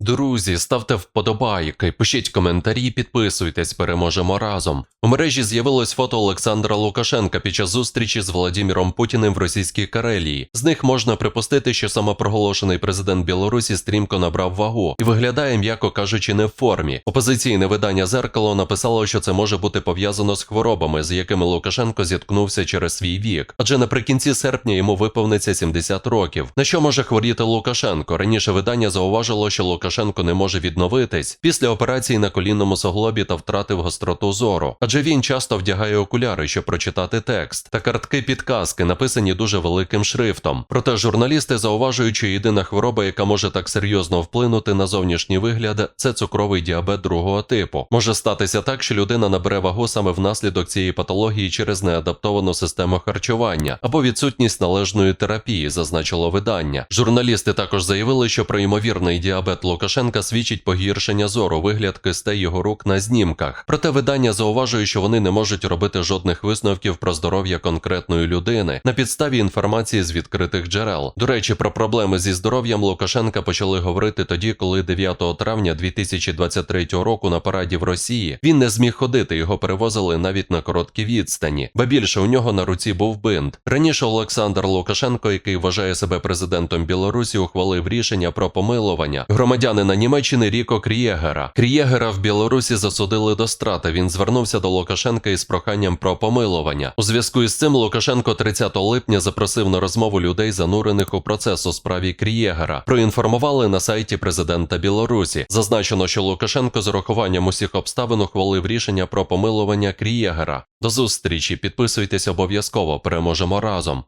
Друзі, ставте вподобайки, пишіть коментарі, підписуйтесь, переможемо разом. У мережі з'явилось фото Олександра Лукашенка під час зустрічі з Владіміром Путіним в російській Карелії. З них можна припустити, що самопроголошений президент Білорусі стрімко набрав вагу і виглядає, м'яко кажучи, не в формі. Опозиційне видання зеркало написало, що це може бути пов'язано з хворобами, з якими Лукашенко зіткнувся через свій вік. Адже наприкінці серпня йому виповниться 70 років. На що може хворіти Лукашенко? Раніше видання зауважило, що Лукашенко не може відновитись після операції на колінному суглобі та втратив гостроту зору. Адже він часто вдягає окуляри, щоб прочитати текст, та картки підказки написані дуже великим шрифтом. Проте журналісти зауважують, що єдина хвороба, яка може так серйозно вплинути на зовнішній вигляд, це цукровий діабет другого типу. Може статися так, що людина набере вагу саме внаслідок цієї патології через неадаптовану систему харчування або відсутність належної терапії, зазначило видання. Журналісти також заявили, що про ймовірний діабет Лукашенка свідчить погіршення зору, вигляд кистей його рук на знімках. Проте видання зауважує, що вони не можуть робити жодних висновків про здоров'я конкретної людини на підставі інформації з відкритих джерел. До речі, про проблеми зі здоров'ям Лукашенка почали говорити тоді, коли 9 травня 2023 року на параді в Росії він не зміг ходити, його перевозили навіть на короткі відстані. Ба більше у нього на руці був бинт. Раніше Олександр Лукашенко, який вважає себе президентом Білорусі, ухвалив рішення про помилування громадянина Німеччини Ріко Крієгера. Крієгера в Білорусі засудили до страти. Він звернувся до Лукашенка із проханням про помилування. У зв'язку із цим Лукашенко 30 липня запросив на розмову людей, занурених у процес у справі Крієгера. Проінформували на сайті президента Білорусі. Зазначено, що Лукашенко з урахуванням усіх обставин ухвалив рішення про помилування Крієгера. До зустрічі, підписуйтесь обов'язково, переможемо разом.